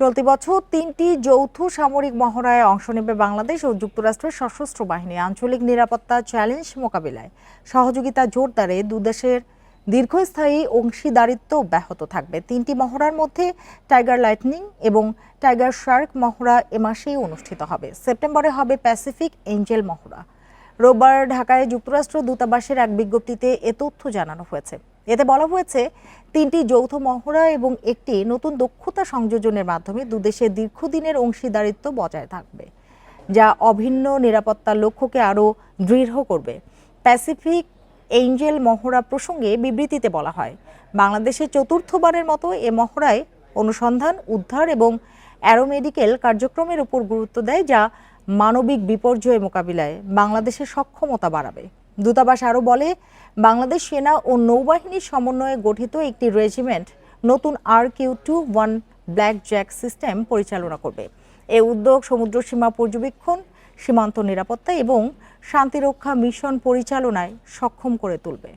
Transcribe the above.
চলতি বছর তিনটি যৌথ সামরিক মহড়ায় অংশ নেবে বাংলাদেশ ও যুক্তরাষ্ট্রের সশস্ত্র বাহিনী। আঞ্চলিক নিরাপত্তা চ্যালেঞ্জ মোকাবিলায়। সহযোগিতা জোরদারে দুদেশের দীর্ঘস্থায়ী অংশীদারিত্ব ব্যাহত থাকবে। তিনটি মহড়ার মধ্যে টাইগার লাইটনিং এবং টাইগার শার্ক মহড়া এ মাসেই অনুষ্ঠিত হবে। সেপ্টেম্বরে হবে প্যাসিফিক এঞ্জেল মহড়া। রোববার ঢাকায় যুক্তরাষ্ট্র দূতাবাসের এক বিজ্ঞপ্তিতে এ তথ্য জানানো হয়েছে। এতে বলা হয়েছে, তিনটি যৌথ মহড়া এবং একটি নতুন দক্ষতা সংযোজনের মাধ্যমে দুদেশের দীর্ঘদিনের অংশীদারিত্ব বজায় থাকবে, যা অভিন্ন নিরাপত্তার লক্ষ্যকে আরও দৃঢ় করবে। প্যাসিফিক এঞ্জেল মহড়া প্রসঙ্গে বিবৃতিতে বলা হয়, বাংলাদেশের চতুর্থবারের মতো এ মহড়ায় অনুসন্ধান, উদ্ধার এবং অ্যারোমেডিকেল কার্যক্রমের উপর গুরুত্ব দেয়, যা মানবিক বিপর্যয় মোকাবিলায় বাংলাদেশের সক্ষমতা বাড়াবে। দূতাবাস আরও বলে, বাংলাদেশ সেনা ও নৌবাহিনীর সমন্বয়ে গঠিত একটি রেজিমেন্ট নতুন R Q two one blackjack system পরিচালনা করবে। এ উদ্যোগ সমুদ্র সীমা পর্যবেক্ষণ, সীমান্ত নিরাপত্তা এবং শান্তিরক্ষা মিশন পরিচালনায় সক্ষম করে তুলবে।